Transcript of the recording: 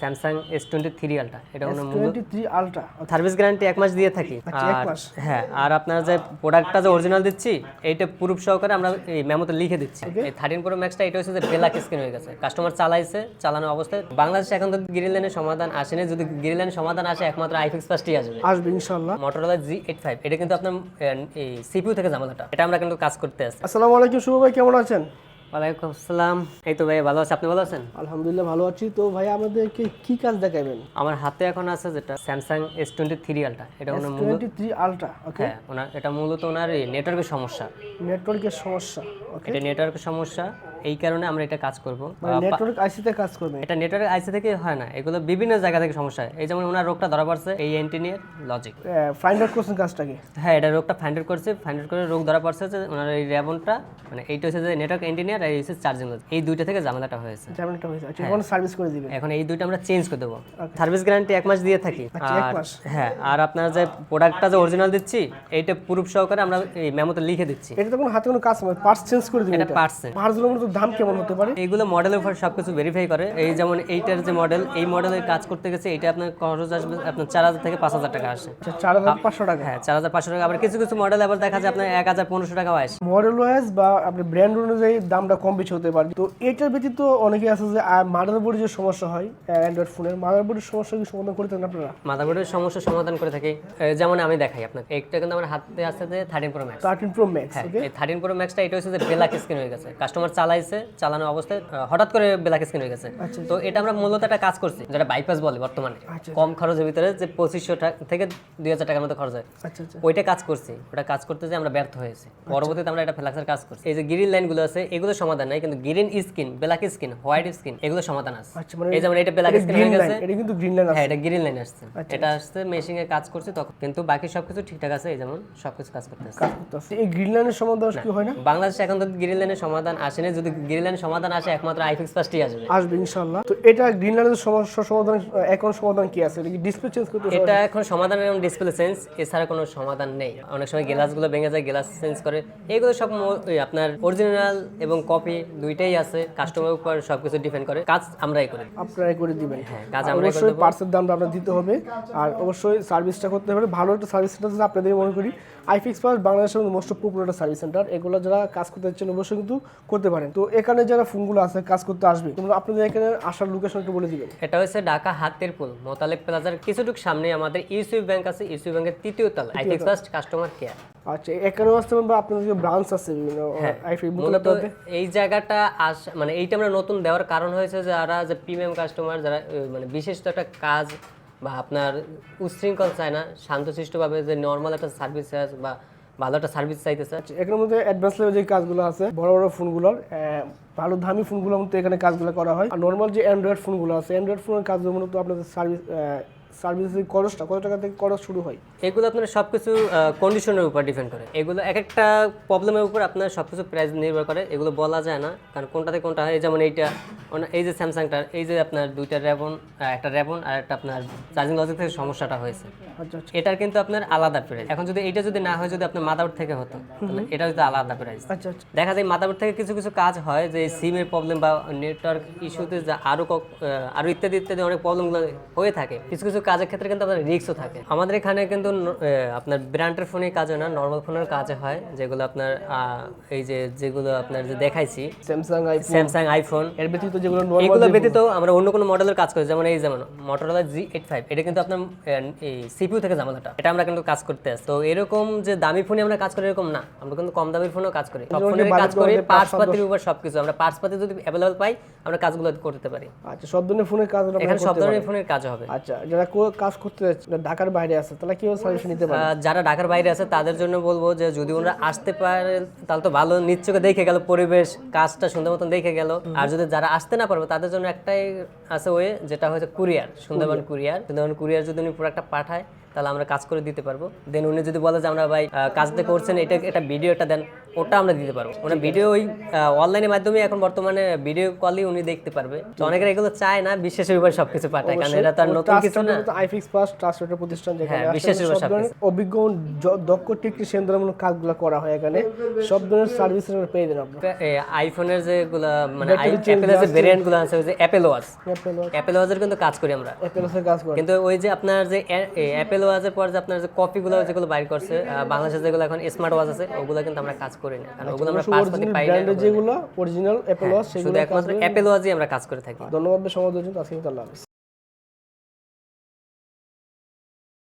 Samsung S twenty three আলটা এটা কোনো twenty three ultra service guarantee এক মাস দিয়ে থাকি। আচ্ছা, আর। হ্যাঁ আর আপনার যে প্রোডাক্টটা যে অরিজিনাল দিচ্ছি এইটা প্রুফ সহকারে আমরা এই মেমোতে লিখে দিচ্ছি। এই থার্টিন প্রো ম্যাক্সটা এটা হচ্ছে যে ব্ল্যাক স্ক্রিন হয়ে গেছে। কাস্টমার চালাইছে চালানো অবস্থায়। বাংলাদেশে এখন তো গ্রিন লাইনের সমাধান আসেনি। যদি গ্রিন লাইনের সমাধান আসে একমাত্র আইফিক্স ফার্স্টই আসবে। আসবে ইনশাল্লাহ মোটরোলা জি এইট ফাইভ এটা কিন্তু আপনার এই সিপিউ থেকে ঝামেলাটা। এটা আমরা কিন্তু কাজ করতে আসছি। আসসালামু আলাইকুম শুভ ভাই কেমন আছেন? ওয়ালাইকুম আসসালাম। এই তো ভাই ভালো আছে আপনি ভালো আছেন? আলহামদুলিল্লাহ ভালো আছি। তো ভাই আমাদেরকে কি কাজ দেখাবেন? আমার হাতে এখন আছে যেটা স্যামসাং এস টোয়েন্টি থ্রি আলটা এটা owner twenty three ultra okay হ্যাঁ ওনার এটা মূলত ওনার নেটওয়ার্কের সমস্যা। নেটওয়ার্কের সমস্যা ওকে এটা নেটওয়ার্কের সমস্যা। এই কারণে আমরা এটা কাজ করব। মানে নেটওয়ার্ক আইসিতে কাজ করবেন এটা নেটওয়ার্ক আইসি থেকে হয় না এগুলো বিভিন্ন জায়গা থেকে সমস্যা হয়। এই যেমন ওনার রোগটা ধরা পড়ছে এই এন্টিনিয়ার লজিক ফাইন্ড আউট করছেন কাজটাকে হ্যাঁ এটা রোগটা ফাইন্ড আউট করছে ফাইন্ড আউট করে রোগ ধরা পড়ছে যে ওনার এই র্যাবনটা মানে এইটা হচ্ছে যে নেটওয়ার্ক এন্টিনিয়ার আর এই হচ্ছে চার্জিং এই দুইটা থেকে ঝামেলাটা হয়েছে। ঝামেলাটা হয়েছে। আচ্ছা হ্যাঁ। এখন সার্ভিস করে দিবেন এখন এই দুইটা আমরা চেঞ্জ করে দেবো। সার্ভিস গ্যারান্টি এক মাস দিয়ে থাকি। আচ্ছা, আর হ্যাঁ আর আপনার যে প্রোডাক্টটা যে অরিজিনাল দিচ্ছি এইটা প্রুফ সহকারে আমরা এই মেমোতে লিখে দিচ্ছি। এটা তো কোনো হাতে কোনো কাজ নয় পার্টস চেঞ্জ করে দিবেন এটা এটা। পার্সেন্ট পার্টসগুলোর মতো দাম কেমন হতে পারে? এইগুলো মডেলের উপর সবকিছু ভেরিফাই করে। এই যেমন এইটার যে মডেল এই মডেলের কাজ করতে গেছে এটা আপনার খরচ আসবে আপনার চার হাজার থেকে পাঁচ হাজার টাকা আসে। আচ্ছা চার হাজার পাঁচশো টাকা। হ্যাঁ চার হাজার পাঁচশো টাকা। আবার কিছু কিছু মডেল আবার দেখা যায় আপনার এক হাজার পনেরোশো টাকাও আসে। মডেল ওয়াইজ বা আপনি ব্র্যান্ড অনুযায়ী দামটা কম বেশি হতে পারে। তো এটার ব্যতীত অনেকে আছে যে মাদারবোর্ডের যে সমস্যা হয় অ্যান্ড্রয়েড ফোনের মাদারবোর্ডের সমস্যা কি সমাধান করে দেন আপনারা? মাদারবোর্ডের সমস্যার সমাধান করে থাকি। যেমন আমি দেখাই আপনাকে। একটা কিন্তু আমার হাতে আছে যে thirteen pro max thirteen pro max okay এই থার্টিন প্রো ম্যাক্সটা এটা হচ্ছে যে ব্ল্যাক স্ক্রিন হয়ে গেছে। কাস্টমার চালাইছে চালানো অবস্থায় হঠাৎ করে ব্ল্যাক স্ক্রিন হয়ে গেছে। তো এটা আমরা মূলত একটা কাজ করছি যেটা বাইপাস বলে বর্তমানে। আচ্ছা। কম খরচের ভিতরে যে পঁচিশশো থেকে দুই হাজার টাকার মতো খরচ হয়। আচ্ছা আচ্ছা। ওইটা কাজ করছি ওটা কাজ করতে যে আমরা ব্যর্থ হয়েছি। পরবর্তীতে আমরা এটা ফ্ল্যাক্সের কাজ করছি। এই যে গ্রিন লাইনগুলো আছে এগুলো সমাধান নাই কিন্তু green skin black skin white skin এগুলো সমাধান আছে। আচ্ছা মানে এই যেমন এটা ব্ল্যাক স্কিন হয়ে গেছে। এটা কিন্তু গ্রিন লাইন আছে। হ্যাঁ এটা গ্রিন লাইন আসছে। আচ্ছা, এটা আসছে মেশিং এ কাজ করছে তখন কিন্তু বাকি সবকিছু ঠিকঠাক আছে এই যেমন সবকিছু কাজ করতেছে। এই গ্রিন লাইনের সমাধান কি হয় না? বাংলাদেশে এখন তো গ্রিন লাইনের সমাধান আসেনি যদি লাইনের সমাধান আসে একমাত্র আইফিক্স ফার্স্টই আসবে। আসবে ইনশাআল্লাহ। তো এটা সমস্যা সমাধান এখন সমাধান কি আছে? এটা কি ডিসপ্লে চেঞ্জ করতে এটা এখন সমাধান এবং ডিসপ্লে চেঞ্জ এছাড়া কোনো সমাধান নেই। অনেক সময় গ্লাসগুলো ভেঙে যায় গ্লাস চেঞ্জ করে। এগুলো সব আপনার অরিজিনাল এবং কপি দুইটাই আছে। কাস্টমার উপর সবকিছু ডিপেন্ড করে। কাজ আমরাই করি আপনারাই করে দিবেন। হ্যাঁ কাজ আমরাই করে দেবো। পার্সের দামটা আপনার দিতে হবে। আর অবশ্যই সার্ভিসটা করতে হবে। ভালো একটা সার্ভিস সেন্টার যদি আপনাদের মনে করি। আইফিক্স পাস বাংলাদেশের মোস্ট পপুলার সার্ভিস সেন্টার এগুলো যারা কাজ করতে চাচ্ছেন অবশ্যই কিন্তু করতে পারেন। তো এখানে যারা ফোনগুলো আছে কাজ করতে আসবে তোমরা আপনাদের এখানে আসার লোকেশন একটু বলে দিবেন এটা হচ্ছে ঢাকা হাতের পুল মোতালেব প্লাজার কিছুটুকু সামনে আমাদের ইউসিবি ব্যাংক আছে ইউসিবি ব্যাংকের তৃতীয় তলা আইফিক্স ফার্স্ট কাস্টমার কেয়ার। আচ্ছা এখানেও আসতে পারেন বা আপনাদের যে ব্রাঞ্চ আছে বিভিন্ন হ্যাঁ, এই জায়গাটা আস মানে এইটা আমরা নতুন দেওয়ার কারণ হয়েছে যারা যে প্রিমিয়াম কাস্টমার যারা মানে বিশেষ তো একটা কাজ বা আপনার উচ্ছৃঙ্খল চায় না শান্তশিষ্টভাবে যে নর্মাল একটা সার্ভিস বা ভালো একটা সার্ভিস চাইতেছে। এখানের মধ্যে অ্যাডভান্স লেভেল যে কাজগুলো আছে, বড় বড় ফোনগুলোর ভালো দামি ফোনগুলো মতো এখানে কাজগুলো করা হয়। আর নর্মাল যে অ্যান্ড্রয়েড ফোনগুলো আছে অ্যান্ড্রয়েড ফোনের কাজগুলো মূলত আপনাদের সার্ভিস সার্ভিসের খরচটা কত টাকা থেকে খরচ শুরু হয়? এগুলো আপনার সবকিছু কন্ডিশনের উপর ডিপেন্ড করে। এগুলো এক একটা প্রবলেমের উপর আপনার সবকিছু প্রাইস নির্ভর করে। এগুলো বলা যায় না কারণ কোনটাতে কোনটা হয় যেমন এইটা এই যে স্যামসাংটার এই যে আপনার দুইটা র্যাবন একটা র্যাবন আর একটা আপনার চার্জিং লজিক থেকে সমস্যাটা হয়েছে। আচ্ছা আচ্ছা। এটার কিন্তু আপনার আলাদা প্রাইস এখন যদি এইটা যদি না হয় যদি আপনার মাদাউট থেকে হতো তাহলে এটা যদি আলাদা প্রাইস আচ্ছা দেখা যায় মাদাউট থেকে কিছু কিছু কাজ হয় যে সিমের প্রবলেম বা নেটওয়ার্ক ইস্যুতে যা আরও কক- আরও ইত্যাদি ইত্যাদি অনেক প্রবলেমগুলো হয়ে থাকে। কিছু কিছু কাজের ক্ষেত্রে কিন্তু আপনার রিস্কও থাকে। আমাদের এখানে কিন্তু আপনার ব্র্যান্ডের ফোনে কাজ না নর্মাল ফোনের কাজে হয় যেগুলো আপনার এই যে যেগুলো আপনার যে দেখাইছি স্যামসাং আইফোন স্যামসাং আইফোন এর ব্যতীত যেগুলো নর্মাল এগুলো ব্যতীত আমরা অন্য কোনো মডেলের কাজ করি যেমন এই যেমন মোটরোলা জি এইট ফাইভ এটা কিন্তু আপনার এই সিপিউ থেকে ঝামেলাটা এটা আমরা কিন্তু কাজ করতে আসি তো এরকম যে দামি ফোনে আমরা কাজ করি এরকম না আমরা কিন্তু কম দামি ফোনেও কাজ করি। সব ফোনে কাজ করি পার্টস পাতির উপর সবকিছু আমরা পার্টস পাতি যদি অ্যাভেলেবল পাই আমরা কাজগুলো করতে পারি। আচ্ছা সব ধরনের ফোনের কাজ এখানে সব ধরনের ফোনের কাজ হবে। আচ্ছা যারা কাজ করতে ঢাকার বাইরে আছে তাহলে কীভাবে সার্ভিস নিতে পারে? যারা ঢাকার বাইরে আছে তাদের জন্য বলব যে যদি ওনারা আসতে পারে তাহলে তো ভালো নিশ্চয়ই দেখে গেল পরিবেশ কাজটা সুন্দর মতন দেখে গেল। আর যদি যারা আসতে না পারবে তাদের জন্য একটাই আছে ওয়ে যেটা হচ্ছে courier Sundarban courier. Sundarban courier যদি উনি প্রোডাক্টটা পাঠায় তাহলে আমরা কাজ করে দিতে পারব। দেন উনি যদি বলে যে আমরা ভাই কাজটা করছেন এটা একটা ভিডিওটা দেন। ওটা আমরা দিতে পারব। ওটা ভিডিও ওই অনলাইনের মাধ্যমে এখন বর্তমানে ভিডিও কলই উনি দেখতে পারবে। তো অনেকের এগুলো চায় না বিশ্বাসের উপর সবকিছু পাঠায় কারণ এটা তো আর নতুন কিছু না। আইফিক্স পাস ট্রাস্টেড প্রতিষ্ঠান যেখানে হ্যাঁ, বিশ্বাসের উপর সব অভিজ্ঞ দক্ষ টেকনিশিয়ান দ্বারা মূলত কাজগুলো করা হয় এখানে। সব ধরনের সার্ভিস পেয়ে দেন আপনি আইফোনের যেগুলো মানে অ্যাপেলের যে। ভেরিয়েন্টগুলো আছে ওই যে অ্যাপেল ওয়াচ অ্যাপেল অ্যাপেল ওয়াচের কিন্তু কাজ করি আমরা। অ্যাপেলের কাজ করে। কিন্তু ওই যে আপনার যে অ্যাপেল ওয়াচের পর যে আপনার যে কপিগুলো যেগুলো বাইর করছে বাংলাদেশে যেগুলো এখন স্মার্ট ওয়াচ আছে ওগুলো কিন্তু আমরা কাজ করি। না কারণ ওগুলো আমরা পাতি পাই না যেগুলো অরিজিনাল অ্যাপেল ওয়াচ সেগুলো একমাত্র অ্যাপেল ওয়াচই আমরা কাজ করে থাকি। ধন্যবাদ সমাজ জন্য আজকে আল্লাহ হাফেজ।